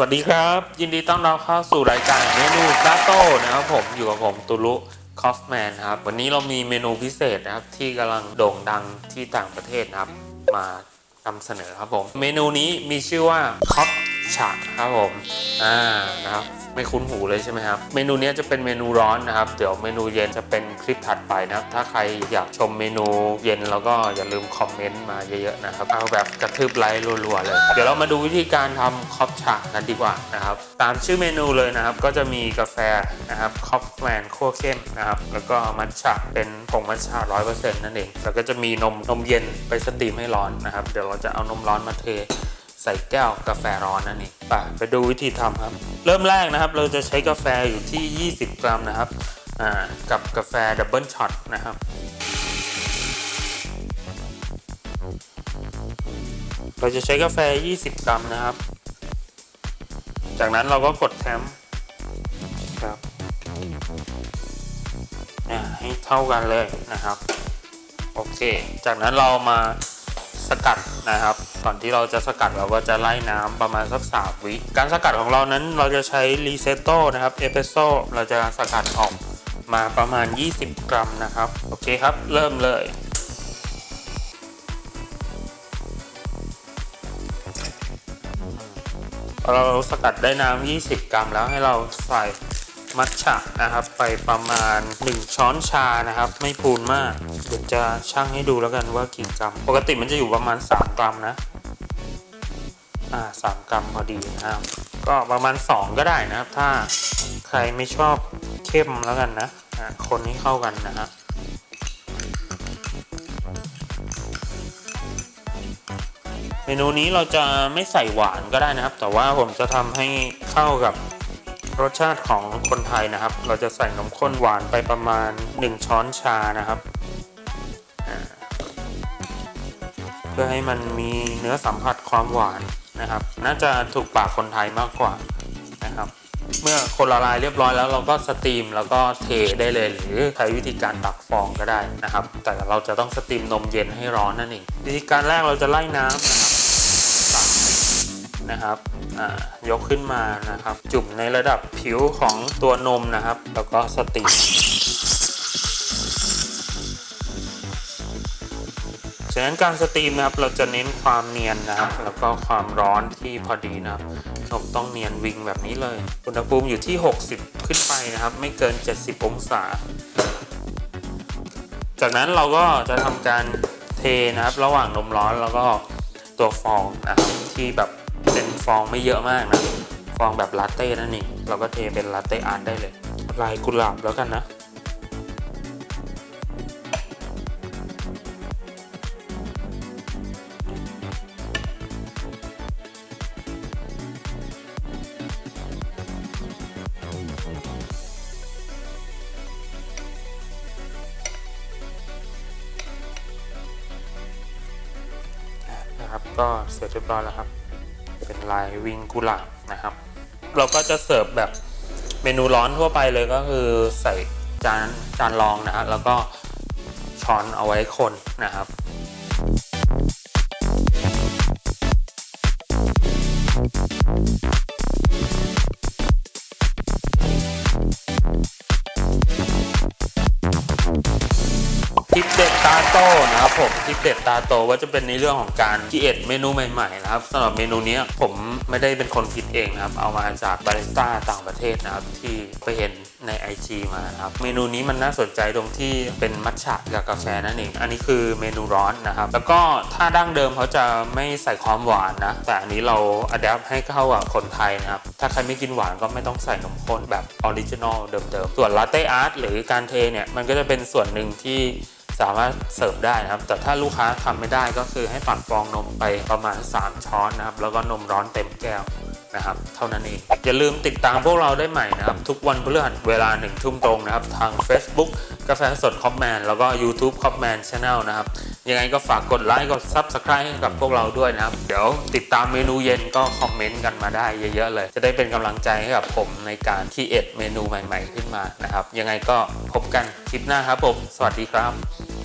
วัสดีครับ ยินดีต้อนรับเข้าสู่รายการเมนูกาโต้นะครับผมอยู่กับผมตุลุคอฟแมนครับวันนี้เรามีเมนูพิเศษนะครับ ที่กำลังโด่งดังที่ต่างประเทศนะครับ มานำเสนอครับผม เมนูนี้มีชื่อว่าคอฟ ชาครับผมอ่านะครับไม่คุ้นหูเลยใช่ไหมครับ เมนูนี้จะเป็นเมนูร้อนนะครับ เดี๋ยวเมนูเย็นจะเป็นคลิปถัดไปนะครับ ถ้าใครอยากชมเมนูเย็นแล้วก็อย่าลืมคอมเมนต์มาเยอะๆนะครับ เอาแบบกระทืบไลค์รัวๆเลย เดี๋ยวเรามาดูวิธีการทำคอฟชากันดีกว่านะครับ ตามชื่อเมนูเลยนะครับ ก็จะมีกาแฟนะครับคอฟแมนคั่วเข้มนะครับ แล้วก็มัทฉะเป็นผงมัทฉะร้อยเปอร์เซ็นต์นั่นเอง แล้วก็จะมีนมนมเย็นไปสตรีมให้ร้อนนะครับ เดี๋ยวเราจะเอานมร้อนมาเท ใส่แก้วกาแฟร้อนนั่นเองไปไปดูวิธีทำครับ เริ่มแรกนะครับ เราจะใช้กาแฟอยู่ที่ 20 กรัมนะครับกับกาแฟดับเบิลช็อตนะครับเราจะใช้กาแฟ 20 กรัมนะครับ จากนั้นเราก็กดแทมครับให้เท่ากันเลยนะครับ โอเค จากนั้นเรามาสกัดนะครับ ก่อนที่เราจะสกัดเราก็จะไล่น้ำประมาณสักสามวิการสกัดของเรานั้นเราจะใช้รีเซตโต้นะครับเอสเปรสโซ่เราจะสกัดออกมาประมาณ 20 กรัมนะครับ โอเคครับ เริ่มเลย เราสกัดได้น้ำ20 กรัมแล้วให้เราใส่ มัทฉะนะครับ ไปประมาณ 1 ช้อนชานะครับ ไม่พูนมากเดี๋ยวจะชั่งให้ดูแล้วกันว่ากี่กรัม ปกติมันจะอยู่ประมาณ 3 กรัมนะอ่า3กรัมพอดีนะครับ ก็ประมาณ 2 ก็ได้นะครับ ถ้าใครไม่ชอบเข้มแล้วกันนะอ่าคนให้เข้ากันนะฮะเมนูนี้เราจะไม่ใส่หวานก็ได้นะครับ แต่ว่าผมจะทำให้เข้ากับ รสชาติของคนไทยนะครับ เราจะใส่นมข้นหวานไปประมาณ 1 ช้อนชานะครับ เพื่อให้มันมีเนื้อสัมผัสความหวานนะครับ น่าจะถูกปากคนไทยมากกว่านะครับ เมื่อคนละลายเรียบร้อยแล้วเราก็สตรีมแล้วก็เทได้เลย หรือใช้วิธีการตักฟองก็ได้นะครับ แต่เราจะต้องสตรีมนมเย็นให้ร้อนนั่นเองวิธีการแรกเราจะไล่น้ำนะครับ นะครับอ่ายกขึ้นมานะครับ จุ่มในระดับผิวของตัวนมนะครับ แล้วก็สติฉะนั้นการสตรีมนะครับเราจะเน้นความเนียนนะครับ แล้วก็ความร้อนที่พอดีนะครับนมต้องเนียนวิงแบบนี้เลย อุณหภูมิอยู่ที่ 60 ขึ้นไปนะครับ ไม่เกิน 70 องศา จากนั้นเราก็จะทำการเทนะครับ ระหว่างนมร้อนแล้วก็ตัวฟองนะครับที่แบบ เป็นฟองไม่เยอะมากนะ ฟองแบบลาเต้นั่นเองเราก็เทเป็นลาเต้อาร์ตได้เลย ลายกุหลาบแล้วกันนะนะครับก็เสร็จเรียบร้อยแล้วครับ เป็นลายวิงกุหลาบนะครับ เราก็จะเสิร์ฟแบบเมนูร้อนทั่วไปเลยก็คือใส่จานจานรองนะฮะแล้วก็ช้อนเอาไว้คนนะครับ ทิปเด็ดตาโตนะครับผมทิปเด็ดตาโตว่าจะเป็นในเรื่องของการคิดเอทเมนูใหม่ๆนะครับสำหรับเมนูนี้ผมไม่ได้เป็นคนคิดเองนะครับ เอามาจากบาริสต้าต่างประเทศนะครับที่ไปเห็นใน IG มานะครับเมนูนี้มันน่าสนใจตรงที่เป็นมัทฉะกับกาแฟนั่นเอง อันนี้คือเมนูร้อนนะครับ แล้วก็ถ้าดั้งเดิมเขาจะไม่ใส่ความหวานนะ แต่อันนี้เราอัดแอปให้เข้ากับคนไทยนะครับ ถ้าใครไม่กินหวานก็ไม่ต้องใส่นมข้นแบบออริจินอลเดิมๆ ส่วนลาเต้อาร์ตหรือการเทเนี่ย มันก็จะเป็นส่วนหนึ่งที่ สามารถเสริมได้นะครับ แต่ถ้าลูกค้าทำไม่ได้ก็คือให้ตัดฟองนมไปประมาณ 3 ช้อนนะครับ แล้วก็นมร้อนเต็มแก้ว นะครับ เท่านั้นเอง อย่าลืมติดตามพวกเราได้ใหม่นะครับ ทุกวันพฤหัสเวลาหนึ่งทุ่มตรงนะครับ ทาง Facebook กาแฟสดคอมแมนแล้วก็ YouTube คอมแมนช n แนลนะครับ ยังไงก็ฝากกดไลค์กด Subscribe ให้กับพวกเราด้วยนะครับ เดี๋ยวติดตามเมนูเย็นก็คอมเมนต์กันมาได้เยอะๆเลย จะได้เป็นกำลังใจให้กับผมในการที่เอ็ดเมนูใหม่ ๆ ขึ้นมานะครับ ยังไงก็พบกันคลิปหน้าครับผม สวัสดีครับ